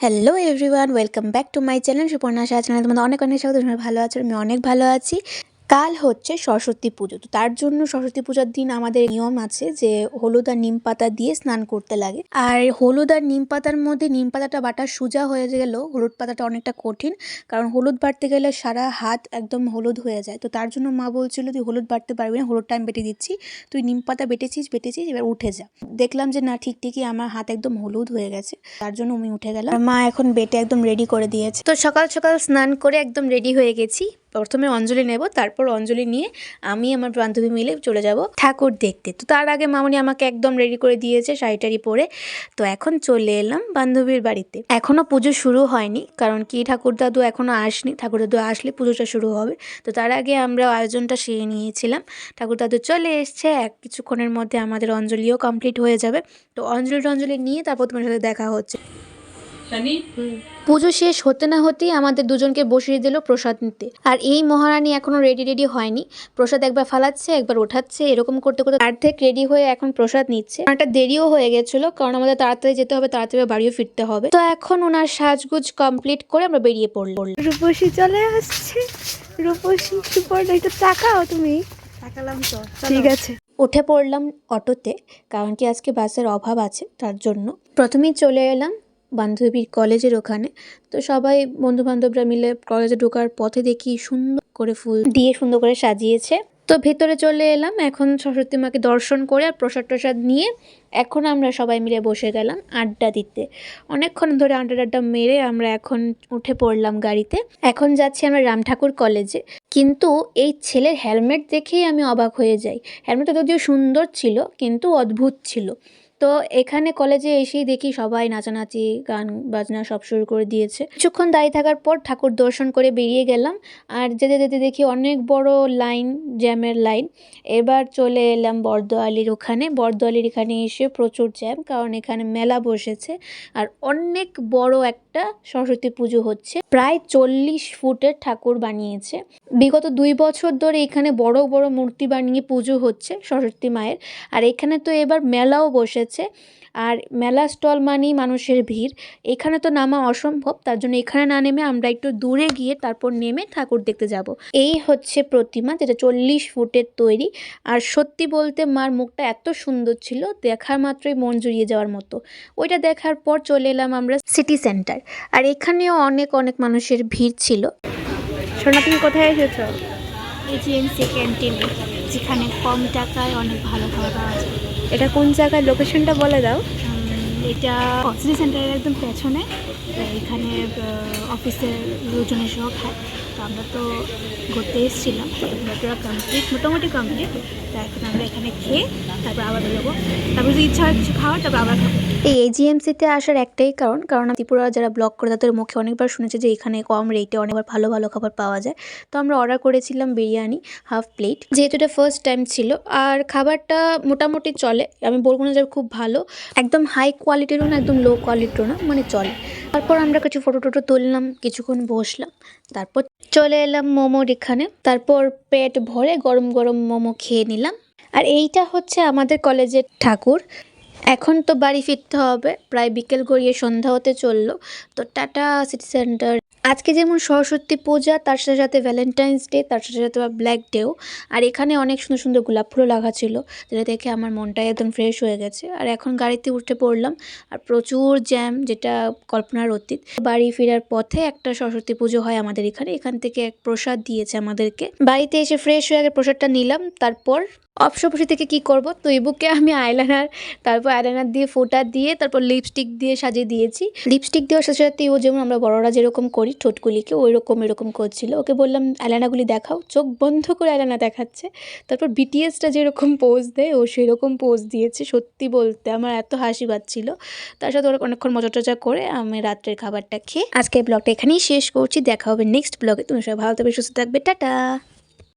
Hello everyone welcome back to my channel Suparna সাহায্য তোমাদের অনেক অনেক স্বাগত, তোমরা ভালো আছো, আমি অনেক ভালো আছি। কাল হচ্ছে সরস্বতী পুজো। তো তার জন্য সরস্বতী পূজার দিন আমাদের নিয়ম আছে যে হলুদ আর নিম পাতা দিয়ে স্নান করতে লাগে। আর হলুদ আর নিম পাতার মধ্যে নিম পাতাটা বাটা সোজা হয়ে গেলেও হলুদ পাতাটা অনেকটা কঠিন, কারণ হলুদ বাটতে গেলে সারা হাত একদম হলুদ হয়ে যায়। তো তার জন্য মা বলছিল, তুই হলুদ বাড়তে পারবি না, হলুদটা আমি বেটে দিচ্ছি। তুই নিম পাতা বেটেছিস বেটেছিস, এবার উঠে যা। দেখলাম যে না, ঠিক ঠিকই আমার হাত একদম হলুদ হয়ে গেছে। তার জন্য আমি উঠে গেলাম মা এখন বেটে একদম রেডি করে দিয়েছে। তো সকাল সকাল স্নান করে একদম রেডি হয়ে গেছি। প্রথমে অঞ্জলি নেব, তারপর অঞ্জলি নিয়ে আমি আমার বান্ধবী মিলে চলে যাব ঠাকুর দেখতে। তো তার আগে মামনি আমাকে একদম রেডি করে দিয়েছে শাড়ি টাড়ি পরে। তো এখন চলে এলাম বান্ধবীর বাড়িতে। এখনও পুজো শুরু হয়নি, কারণ কি, ঠাকুর দাদু এখনও আসনি। ঠাকুর দাদু আসলে পুজোটা শুরু হবে। তো তার আগে আমরা আয়োজনটা সেরে নিয়েছিলাম। ঠাকুর দাদু চলে এসছে, এক কিছুক্ষণের মধ্যে আমাদের অঞ্জলিও কমপ্লিট হয়ে যাবে। তো অঞ্জলি টঞ্জলি নিয়ে তারপর তোমার সাথে দেখা হচ্ছে। পুজো শেষ হতে না হতেই আমাদের দুজনকে বসিয়ে দিল প্রসাদ নিতে। আর এই মহারানী এখনও রেডি রেডি হয়নি। প্রসাদ একবার ফালাচ্ছে একবার ওঠাচ্ছে এরকম করতে করতে অর্ধেক রেডি হয়ে এখন প্রসাদ নিচ্ছে। একটা দেরিও হয়ে গেছিল কারণ আমাদের তাড়াতাড়ি যেতে হবে তাড়াতাড়ি বাড়িও ফিরতে হবে। তো এখন ওনার সাজগুজ কমপ্লিট করে আমরা বেরিয়ে পড়লাম। রূপসী চলে আসছে। রূপসী সুপর্ণা একটু তাকাও তুমি। তাকালাম তো ঠিক আছে। উঠে পড়লাম অটোতে কারণ কি আজকে বাসের অভাব আছে তার জন্য। প্রথমেই চলে এলাম বান্ধবীর কলেজের ওখানে। তো সবাই বন্ধু বান্ধবরা মিলে কলেজে ঢোকার পথে দেখি সুন্দর করে ফুল দিয়ে সুন্দর করে সাজিয়েছে। তো ভেতরে চলে এলাম, এখন সরস্বতী মাকে দর্শন করে আর প্রসাদ টসাদ নিয়ে এখন আমরা সবাই মিলে বসে গেলাম আড্ডা দিতে। অনেকক্ষণ ধরে আড্ডা আড্ডা মেরে আমরা এখন উঠে পড়লাম গাড়িতে। এখন যাচ্ছি আমরা রাম ঠাকুর কলেজে। কিন্তু এই ছেলের হেলমেট দেখেই আমি অবাক হয়ে যাই। হেলমেটটা যদিও সুন্দর ছিল, কিন্তু অদ্ভুত ছিল। তো এখানে কলেজে এসেই দেখি সবাই নাচানাচি, গান বাজনা সব শুরু করে দিয়েছে। কিছুক্ষণ দাঁড়িয়ে থাকার পর ঠাকুর দর্শন করে বেরিয়ে গেলাম আর যেতে যেতে দেখি অনেক বড় লাইন, জ্যামের লাইন। এবার চলে এলাম বরদোয়ালির ওখানে। বরদোয়ালির এখানে এসে প্রচুর জ্যাম, কারণ এখানে মেলা বসেছে আর অনেক বড় একটা সরস্বতী পুজো হচ্ছে। প্রায় চল্লিশ ফুটের ঠাকুর বানিয়েছে। বিগত দুই বছর ধরে এখানে বড় বড় মূর্তি বানিয়ে পুজো হচ্ছে সরস্বতী মায়ের। আর এখানে তো এবার মেলাও বসেছে। আর মেলা স্টল মানেই মানুষের ভিড়। এখানে তো নামা অসম্ভব তার জন্য এখানে না নেমে আমরা একটু দূরে গিয়ে তারপর নেমে ঠাকুর দেখতে যাব। এই হচ্ছে প্রতিমা যেটা চল্লিশ ফুটের তৈরি। আর সত্যি বলতে মার মুখটা এত সুন্দর ছিল দেখার মাত্রই মন জুড়িয়ে যাওয়ার মতো। ওইটা দেখার পর চলে এলাম আমরা সিটি সেন্টার। আর এখানেও অনেক অনেক মানুষের ভিড় ছিল। সোনা তুমি কোথায় এসেছ? এজিএমসি ক্যান্টিনে যেখানে কম টাকায় অনেক ভালো খাবার পাওয়া যায়। এটা কোন জায়গায় লোকেশনটা বলে দাও? এটা অক্সিজেন সেন্টারের একদম পেছনে। এখানে অফিসের লোকজনের সহ খায় তো আমরা তো ঘুরতে এসেছিলাম। ঘোরাটোরা কমপ্লিট মোটামুটি কমপ্লিট তো এখন আমরা এখানে খেয়ে তারপর আবার বেরোবো। তারপর যদি ইচ্ছা হয় কিছু খাওয়ার, তারপর আবার খাব। এই এজিএমসিতে আসার একটাই কারণ কারণ ত্রিপুরা যারা ব্লগ করে তাদের মুখে অনেকবার শুনেছে যে এখানে কম রেটে অনেকবার ভালো ভালো খাবার পাওয়া যায়। তো আমরা অর্ডার করেছিলাম বিরিয়ানি হাফ প্লেট যেহেতু এটা ফার্স্ট টাইম ছিল, আর খাবারটা মোটামুটি চলে। আমি বলব না যে খুব ভালো, একদম হাই কোয়ালিটিরও না, একদম লো কোয়ালিটিরও না মানে চলে। তারপর আমরা কিছু ফটো টটো তুললাম, কিছুক্ষণ বসলাম, তারপর চলে এলাম মোমোর এখানে। তারপর পেট ভরে গরম গরম মোমো খেয়ে নিলাম। আর এইটা হচ্ছে আমাদের কলেজের ঠাকুর। এখন তো বাড়ি ফিরতে হবে, প্রায় বিকেল গড়িয়ে সন্ধ্যা হতে চলল। তো টাটা সিটি সেন্টার আজকে যেমন সরস্বতী পূজা, তার সাথে সাথে ভ্যালেন্টাইন্স ডে তার সাথে সাথে ব্ল্যাক ডেও আর এখানে অনেক সুন্দর সুন্দর গোলাপ ফুলও লাগা ছিল, যেটা দেখে আমার মনটা একদম ফ্রেশ হয়ে গেছে। আর এখন গাড়িতে উঠে পড়লাম, আর প্রচুর জ্যাম যেটা কল্পনার অতীত। বাড়ি ফেরার পথে একটা সরস্বতী পুজো হয় আমাদের এখানে, এখান থেকে এক প্রসাদ দিয়েছে আমাদেরকে। বাড়িতে এসে ফ্রেশ হয়ে আগে প্রসাদটা নিলাম, তারপর অপসপসি থেকে কি করব? তো এই বুকে আমি আইলাইনার তারপর আইলাইনার দিয়ে ফোটা দিয়ে, তারপর লিপস্টিক দিয়ে সাজিয়ে দিয়েছি। লিপস্টিক দেওয়ার সাথে সাথে ও যেমন আমরা বড়রা যেরকম করি, ঠোঁটগুলিকে ওই রকম এরকম করছিল। ওকে বললাম আইলাইনাগুলি দেখাও। চোখ বন্ধ করে আইলাইনা দেখাচ্ছে। তারপর বিটিএসটা যেরকম পোজ দেয়, ও সেরকম পোজ দিয়েছে। সত্যি বলতে আমার এত হাসি পাচ্ছিল। তার সাথে ওরা অনেকক্ষণ মজা টজা করে আমি রাত্রের খাবারটা খেয়ে আজকে ব্লগটা এখানেই শেষ করছি। দেখা হবে নেক্সট ব্লগে তুমি সবাই ভালো থাকবে, সুস্থ থাকবে। টাটা!